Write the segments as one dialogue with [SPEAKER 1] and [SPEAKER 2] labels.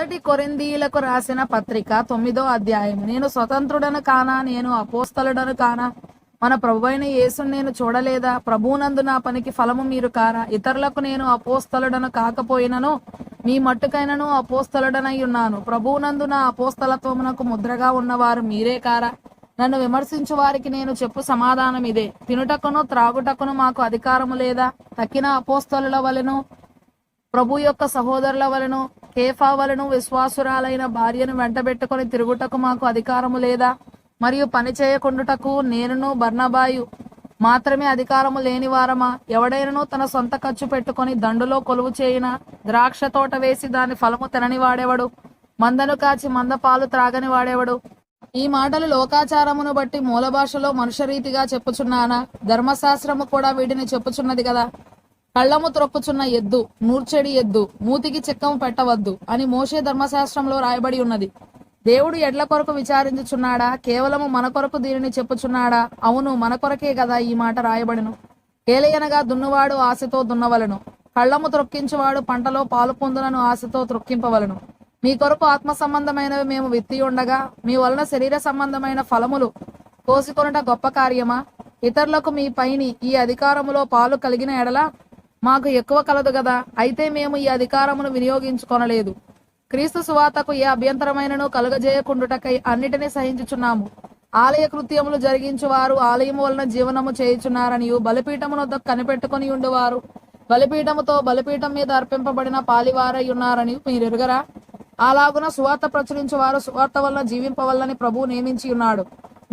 [SPEAKER 1] మొదటి కొరిందీలకు రాసిన పత్రిక తొమ్మిదో అధ్యాయం. నేను స్వతంత్రుడను కానా? నేను అపోస్తలుడను కానా? మన ప్రభువైన యేసును నేను చూడలేదా? ప్రభువునందు నా పనికి ఫలము మీరు కారా? ఇతరులకు నేను అపోస్తలుడను కాకపోయినను మీ మట్టుకైనను అపోస్తలుడనై ఉన్నాను. ప్రభువునందు నా అపోస్తలత్వమునకు ముద్రగా ఉన్నవారు మీరే కారా? నన్ను విమర్శించు వారికి నేను చెప్పు సమాధానం ఇదే. తినుటకును త్రాగుటకును మాకు అధికారము లేదా? తక్కిన అపోస్తలుల వలెను ప్రభు యొక్క సహోదరుల వలెను కేఫా వలన విశ్వాసురాలైన భార్యను వెంటబెట్టుకొని తిరుగుటకు మాకు అధికారము లేదా? మరియు పని చేయకుండుటకు నేనును బర్ణబాయు మాత్రమే అధికారము లేని వారమా? ఎవడైనను తన సొంత ఖర్చు పెట్టుకొని దండులో కొలువు చేయిన ద్రాక్ష తోట వేసి దాని ఫలము తినని వాడేవాడు? మందను కాచి మంద పాలు త్రాగని వాడేవాడు? ఈ మాటలు లోకాచారమును బట్టి మూల భాషలో మనుషరీతిగా చెప్పుచున్నానా? ధర్మశాస్త్రము కూడా వీటిని చెప్పుచున్నది కదా. కళ్ళము త్రొక్కుచున్న ఎద్దు నూర్చెడి ఎద్దు మూతికి చిక్కము పెట్టవద్దు అని మోషే ధర్మశాస్త్రంలో రాయబడి ఉన్నది. దేవుడు ఎడ్ల కొరకు విచారించుచున్నాడా? కేవలము మన కొరకు దీనిని చెప్పుచున్నాడా? అవును మన కొరకే కదా ఈ మాట రాయబడును. ఏలయనగా దున్నువాడు ఆశతో దున్నవలను. కళ్ళము త్రొక్కించువాడు పంటలో పాలు పొందులను ఆశతో త్రొక్కింపవలను. మీ కొరకు ఆత్మ సంబంధమైనవి మేము విత్తి ఉండగా మీ వలన శరీర సంబంధమైన ఫలములు కోసికొనుట గొప్ప కార్యమా? ఇతరులకు మీ పైని ఈ అధికారములో పాలు కలిగిన ఎడల మాకు ఎక్కువ కలదు కదా అయితే మేము ఈ అధికారమును వినియోగించుకొనలేదు. క్రీస్తు సువార్తకు ఏ అభ్యంతరమైనను కలుగజేయకుండుటకై అన్నిటినీ సహించుచున్నాము. ఆలయ కృత్యములు జరిగించు వారు ఆలయము వలన జీవనము చేయుచున్నారనియు బలిపీఠమునొద్ద కనిపెట్టుకొని ఉండేవారు. బలిపీఠముతో బలిపీఠం మీద అర్పింపబడిన పాలివారై ఉన్నారని మీరు ఎరుగరా అలాగున సువార్త ప్రచురించు వారు సువార్త వలన జీవింపవల్లని ప్రభువు నియమించి ఉన్నాడు.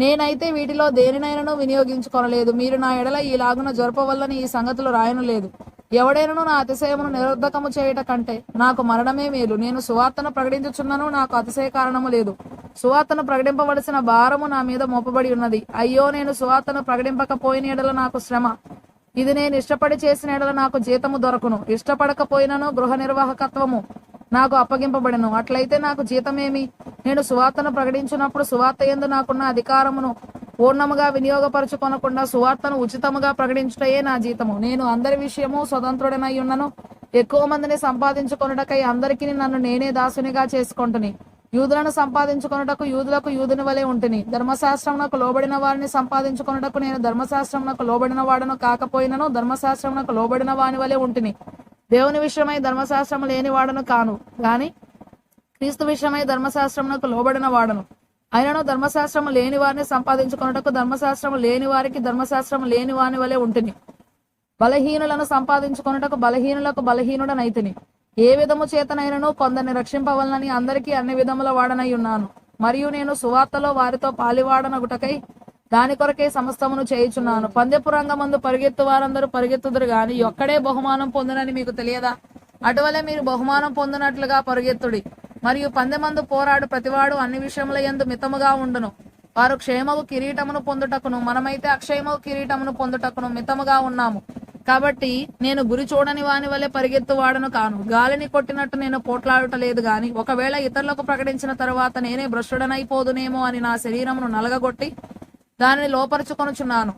[SPEAKER 1] నేనైతే వీటిలో దేనినైనను వినియోగించుకొనలేదు. మీరు నా ఎడల ఈలాగున జరపవల్లని ఈ సంగతులు రాయను లేదు ఎవడైనను నా అతిశయమును నిరుద్ధకము చేయుట కంటే నాకు మరణమే మేలు. నేను సువార్తను ప్రకటించుచున్నను నాకు అతిశయ కారణము లేదు. సువార్తను ప్రకటింపవలసిన భారము నా మీద మోపబడి ఉన్నది. అయ్యో నేను సువార్తను ప్రకటింపకపోయిన ఎడల నాకు శ్రమ. ఇది నేను ఇష్టపడి చేసిన ఎడల నాకు జీతము దొరకును. ఇష్టపడకపోయినను గృహ నిర్వాహకత్వము నాకు అప్పగింపబడను. అట్లయితే నాకు జీతమేమి? నేను సువార్తను ప్రకటించినప్పుడు సువార్త ఎందు నాకున్న అధికారమును పూర్ణముగా వినియోగపరచుకొనకుండా సువార్తను ఉచితముగా ప్రకటించుటయే నా జీతము. నేను అందరి విషయము స్వతంత్రుడనై ఉన్నను. ఎక్కువ మందిని సంపాదించుకొనుటకై అందరికీ నన్ను నేనే దాసునిగా చేసుకుంటుని. యూదులను సంపాదించుకొనుటకు యూదులకు యూదుని వలె ఉంటుంది ధర్మశాస్త్రమునకు లోబడిన వారిని సంపాదించుకొనుటకు నేను ధర్మశాస్త్రమునకు లోబడిన వాడను కాకపోయినను ధర్మశాస్త్రమునకు లోబడిన వాని వలె ఉంటుంది దేవుని విషయమై ధర్మశాస్త్రము లేని వాడను కాను. గాని క్రీస్తు విషయమై ధర్మశాస్త్రమునకు లోబడిన వాడను. అయినను ధర్మశాస్త్రము లేని వారిని సంపాదించుకొనుటకు ధర్మశాస్త్రము లేని వారికి ధర్మశాస్త్రము లేని వాని వలె ఉంటుంది బలహీనులను సంపాదించుకొనుటకు బలహీనులకు బలహీనుడనైతిని. ఏ విధము చేతనైనను కొందరిని రక్షింపవలనని అందరికీ అన్ని విధముల వాడనై ఉన్నాను. మరియు నేను సువార్తలో వారితో పాలివాడనగుటకై దాని కొరకే సమస్తమును చేయుచున్నాను. పందెపు రంగమందు పరిగెత్తు వారందరూ పరిగెత్తుదురు గాని ఒక్కడే బహుమానం పొందునని మీకు తెలియదా? అటువలే మీరు బహుమానం పొందినట్లుగా పరిగెత్తుడి. మరియు పందెమందు పోరాడు ప్రతివాడు అన్ని విషయముల ఎందు మితముగా ఉండును. వారు క్షేమవు కిరీటమును పొందుటకును మనమైతే అక్షయమవు కిరీటమును పొందుటకును మితముగా ఉన్నాము. కాబట్టి నేను గురి చూడని వాని వలె పరిగెత్తువాడను కాను. గాలిని కొట్టినట్టు నేను పోట్లాడుట లేదు గాని ఒకవేళ ఇతరులకు ప్రకటించిన తర్వాత నేనే భ్రష్టుడనైపోదునేమో అని నా శరీరమును నలగగొట్టి దానిని లోపరుచుకొనుచున్నాను.